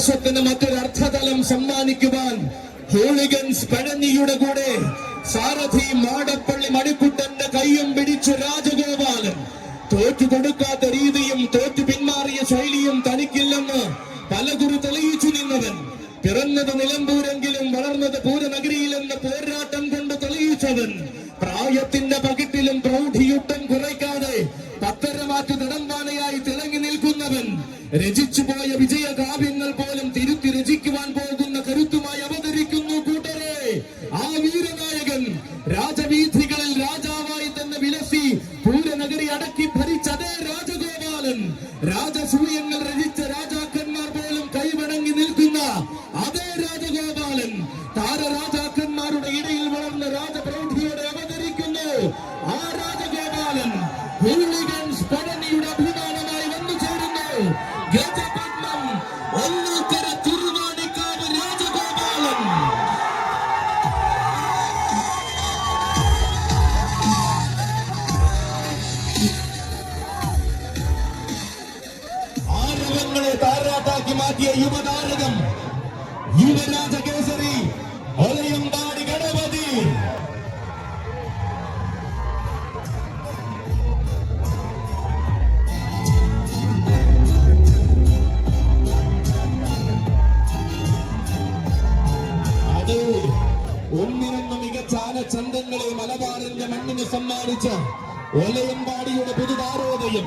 ആവേശത്തിന് മറ്റൊരു അർത്ഥതലം സമ്മാനിക്കുവാൻ ഹോളിഗൻസ് പഴനിയുടെ കൂടെ സാരഥി മാടപ്പള്ളി മണിക്കുട്ടന്റെ കൈയും പിടിച്ചു രാജഗോപാലൻ. തോറ്റു കൊടുക്കാത്ത രീതിയും തോറ്റു പിന്മാറിയ ശൈലിയും തനിക്കില്ലെന്ന് പലകുറി തെളിയിച്ചു നിന്നവൻ. പിറന്നത് നിലമ്പൂരെങ്കിലും വളർന്നത് പൂരനഗരിയിലെന്ന് പോരാട്ടം കൊണ്ട് തെളിയിച്ചവൻ. പ്രായത്തിന്റെ പകിട്ടിലും പ്രൗഢിയുട്ടം കുറയ്ക്കാതെ പത്തരമാറ്റ് നടമ്പാനയായി തിളങ്ങി നിൽക്കുന്നവൻ. രചിച്ചുപോയ പോയ വിജയ രാജഗോപാലൻ ഒന്നിനൊന്ന് മികച്ച ആനച്ചന്തങ്ങളെ മലബാറിന്റെ മണ്ണിന് സമ്മാനിച്ച ഒലയമ്പാടിയുടെ പുതുതാരോദയം.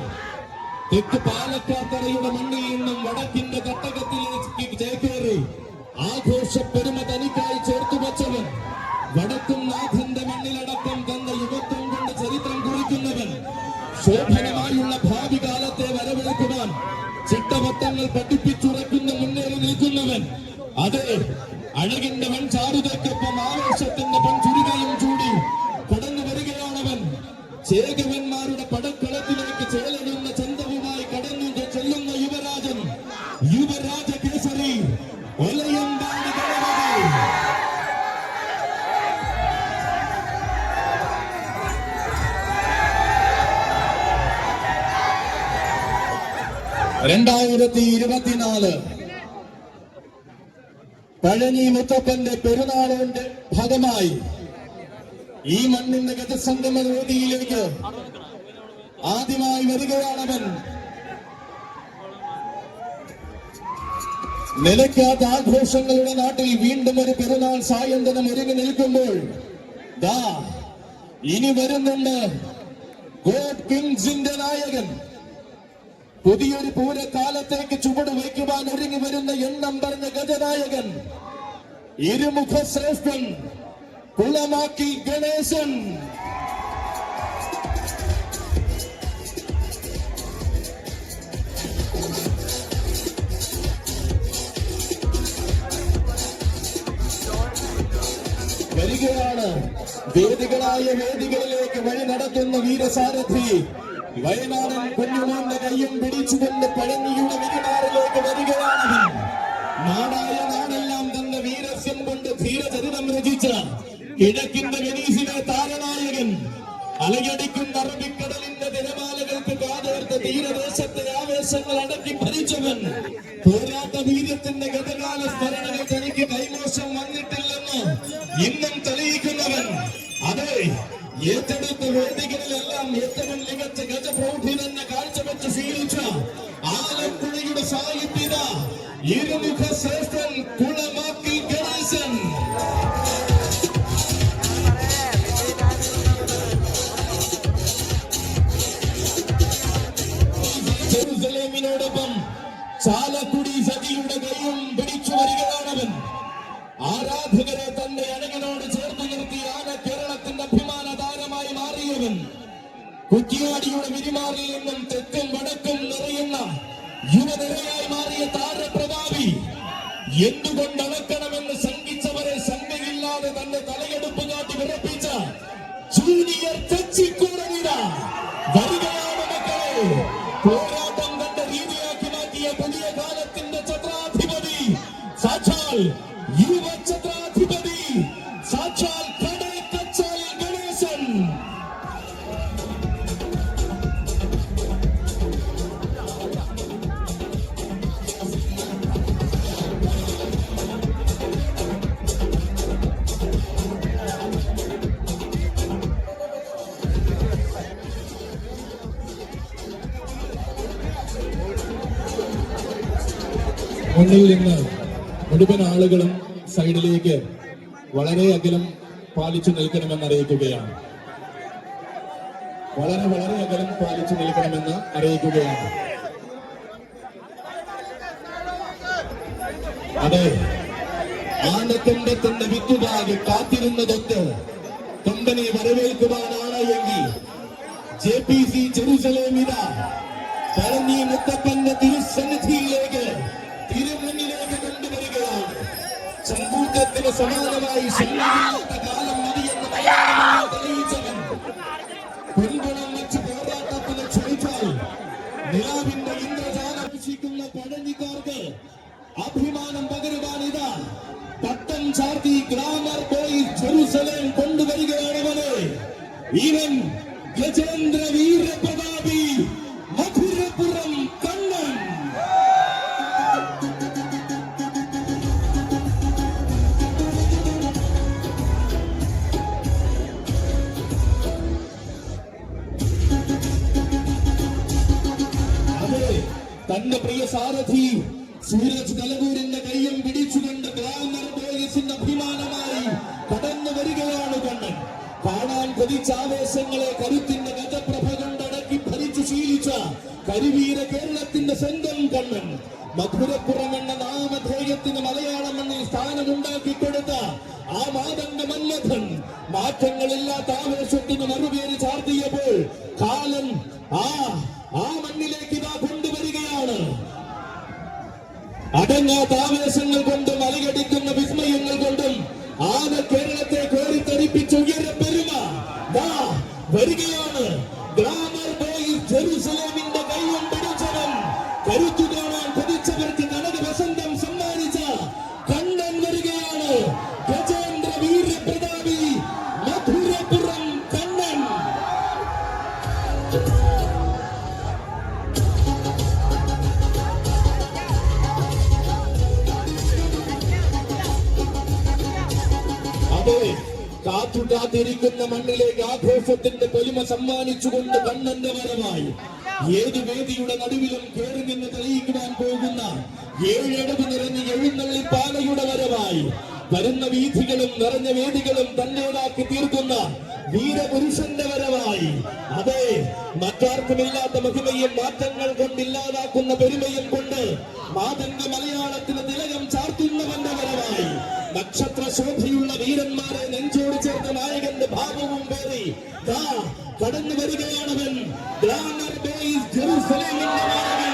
തെക്ക് പാലക്കാത്തറയുടെ മണ്ണിൽ നിന്നും വടക്കിന്റെ കട്ടകത്തിലേക്ക് ചേക്കേറി. ആഘോഷ പെരുമ തനിക്കായി ചേർത്തു വച്ചവൻ. വടക്കും നാഥന്റെ മണ്ണിലടക്കം തന്ന യുവത്വം കൊണ്ട് ചരിത്രം കുറിക്കുന്നവൻ. ശോഭനമായുള്ള ഭാവി കാലത്തെ വരവേൽക്കുവാൻ ചിട്ടവട്ടങ്ങൾ പഠിപ്പിച്ചുറക്കുന്ന മുന്നേറി നിൽക്കുന്നവൻ. അതെ അഴകിന്റെ വൻ ചാരുതയ്ക്കൊപ്പം ആവേശത്തിന്റെ പൺ ചുരുകയും ചൂടി. കടന്നു വരികയാണവൻ. ചേകവന്മാരുടെ പടക്കളത്തിലേക്ക് ചേലരുന്ന ചന്തവുമായി കടന്നു ചെല്ലുന്ന യുവരാജൻ. യുവരാജ കേസരി രണ്ടായിരത്തി ഇരുപത്തിനാല് പഴനി മുത്തപ്പന്റെ പെരുന്നാളിന്റെ ഭാഗമായി ഈ മണ്ണിന്റെ ഗജസംഗമ വേദിയിലേക്ക് ആദ്യമായി വരികയാണവൻ നിലയ്ക്കാത്ത ആഘോഷങ്ങളുടെ നാട്ടിൽ വീണ്ടും ഒരു പെരുന്നാൾ സായന്തനം ഒരുങ്ങി നിൽക്കുമ്പോൾ ഇനി വരുന്നുണ്ട് ഗോഡ് കിങ്സിന്റെ നായകൻ. പുതിയൊരു പൂരക്കാലത്തേക്ക് ചുവട് വയ്ക്കുവാൻ ഒരുങ്ങി വരുന്ന എണ്ണം പറഞ്ഞ ഗജനായകൻ ഇരുമുഖ ശ്രേഷ്ഠൻ കുളമാക്കി ഗണേശൻ. വരികയാണ്. വേദികളായ വേദികളിലേക്ക് വഴി നടത്തുന്ന വീരസാരഥി വയനാടൻ കുഞ്ഞുമോന്റെ കയ്യും പിടിച്ചുകൊണ്ട് പഴനിയുടെ വിരിമാറിലേക്ക് വരികയാണ് നാടായ നാടെല്ലാം തന്റെ വീരസ്യം കൊണ്ട് ധീരചരിതം രചിച്ച കിഴക്കിന്റെ വെനീസിലെ താരനായകൻ അലയടിക്കുന്ന അറബിക്കടലിന്റെ തിരമാലകൾക്ക് കാതോർത്ത തീരദേശത്തെ ആവേശങ്ങൾ അടക്കി ഭരിച്ചവൻ പോരാട്ട വീര്യത്തിന്റെ ഗതകാല സ്മരണകൾ തനിക്ക് കൈമോശം വന്നിട്ടില്ലെന്ന് ഇന്നും തെളിയിക്കുന്നവൻ. അതെ ഏറ്റെടുത്ത വേദികളിലെല്ലാം ഏറ്റവും മികച്ച ഗജപ്രൗഢി തന്നെ കാഴ്ചവെച്ച് ശീലിച്ച ആലപ്പുഴയുടെ സാഹിത്യത ഇരുമുഖ ശ്രേഷ്ഠൻ കുളമാക്കി ഗണേശൻ. ജെറുസലേമിനോടൊപ്പം ചാലക്കുടി സതിയുടെ കൈയും പിടിച്ചു വരികയാണവൻ ആരാധകരെ തന്റെ അഴകനോട് ചേർത്ത് കുറ്റിയാടിയുടെ വിരിമാറിൽ നിന്നും തെക്കും വടക്കും നിറയുന്ന യുവനിരയായി മാറിയ താരപ്രതാപി എന്തുകൊണ്ട് അളക്കണമെന്ന് ശങ്കിച്ചവരെ ശങ്കയില്ലാതെ തന്റെ തലയെടുപ്പ് കാട്ടി വിറപ്പിച്ച ജൂനിയർ ചച്ചിക്കൂടനിര. വരികയാണ് മക്കളെ. പോരാട്ടം കണ്ട രീതിയാക്കി മാറ്റിയ പുതിയ കാലത്തിന്റെ ഛത്രാധിപതി സാക്ഷാൽ യുവ ഛത്രാധിപതി മുന്നിൽ നിന്ന് മുഴുവൻ ആളുകളും സൈഡിലേക്ക് വളരെ അകലം പാലിച്ചു നിൽക്കണമെന്ന് അറിയിക്കുകയാണ്. വളരെ വളരെ അകലം പാലിച്ചു നിൽക്കണമെന്ന് അറിയിക്കുകയാണ്. അതെ ആനക്കൊമ്പത്തിന്റെ വിത്തുപാകി കാത്തിരുന്നതൊക്കെ കൊമ്പനെ വരവേൽക്കുവാനാണ് എങ്കിൽ ജെ പി സി ജെറുസലേമിത പറഞ്ഞി മുത്തപ്പന്റെ തിരുസന്നിധിയിലേക്ക് ചമ്പൂക്കത്തിന് സമാനമായി കാലം മതിയെന്ന് തെളിയിച്ചവൻ പിന്തുണം വെച്ച് പോരാട്ടത്തിന് ക്ഷണിച്ചാൽ നിലാവിന്റെ ഇന്ദ്രജാലം വീക്ഷിക്കുന്ന പഴഞ്ഞിക്കാർക്ക് അഭിമാനം പകരുവാനിതാ. പട്ടം ചാർത്തി ഗ്രാമർ പോയി ജെറുസലേം കൊണ്ടുവരികയാണവന് ഇവൻ ഗജേന്ദ്ര വീരപ്രതാപി തന്റെ പ്രിയ സാരഥി സൂരജ് കലകൂരിന്റെ കയ്യും പിടിച്ചുകൊണ്ട് ഗ്ലാമർ ബോയ്സിന്റെ അഭിമാനമായി കടന്നു വരികയാണ് കണ്ണൻ. കാണാൻ കൊതിച്ച ആവേശങ്ങളെ കരുത്തിന്റെ ഗജപ്രഭ കൊണ്ടടക്കി ഭരിച്ചു ശീലിച്ച കരുവീര കേരളത്തിന്റെ സ്വന്തം കണ്ണൻ. മധുരപ്പുറം എന്ന നാമധേയത്തിന് മലയാളം എന്ന സ്ഥാനമുണ്ടാക്കി കൊടുത്ത ആ മാതന്റെ മന്മഥൻ മാറ്റങ്ങളില്ലാത്ത ആവേശത്തിന് മറുപേര് ചാർത്തിയപ്പോൾ കാലം ആ ആ അടങ്ങാത്ത ആവേശങ്ങൾ കൊണ്ടും അലകടിക്കുന്ന വിസ്മയങ്ങൾ കൊണ്ടും ആന കേരളത്തെ കോരിത്തരിപ്പിച്ച ഉയര പെരുമ. വരികയാണ്. ഗ്ലാമർ ബോയ് ജെറുസലേമിന്റെ കൈയും പിടിച്ചവൻ കരുത്തു കാത്തു കാത്തിരിക്കുന്ന മണ്ണിലേക്ക് ആഘോഷത്തിന്റെ പൊലിമ സമ്മാനിച്ചുകൊണ്ട് കണ്ണന്റെ വരമായി. ഏത് വേദിയുടെ നടുവിലും കയറി നിന്ന് തെളിയിക്കുവാൻ പോകുന്ന ഏഴടവ് നിറഞ്ഞ് എഴുന്നള്ളി പാലയുടെ വരമായി വരുന്ന വീഥികളും നിറഞ്ഞ വേദികളും തന്നേടാക്കി തീർക്കുന്ന വീരപുരുഷന്റെ വരവായി. അതെ മറ്റാർക്കുമില്ലാത്ത മഹിമയും മാറ്റങ്ങൾ കൊണ്ടില്ലാതാക്കുന്ന പെരുമയും അനുവാദന്റെ മലയാളത്തിന് തിലകം ചാർത്തുന്നവന്റെ വരവായി നക്ഷത്ര ശോഭയുള്ള വീരന്മാരെ നെഞ്ചോട് ചേർത്ത നായകന്റെ ഭാവവും പേറി. കടന്നു വരികയാണവൻ ഗ്ലാമർ ബേസ് ജെറുസലേമിന്റെ നായകൻ.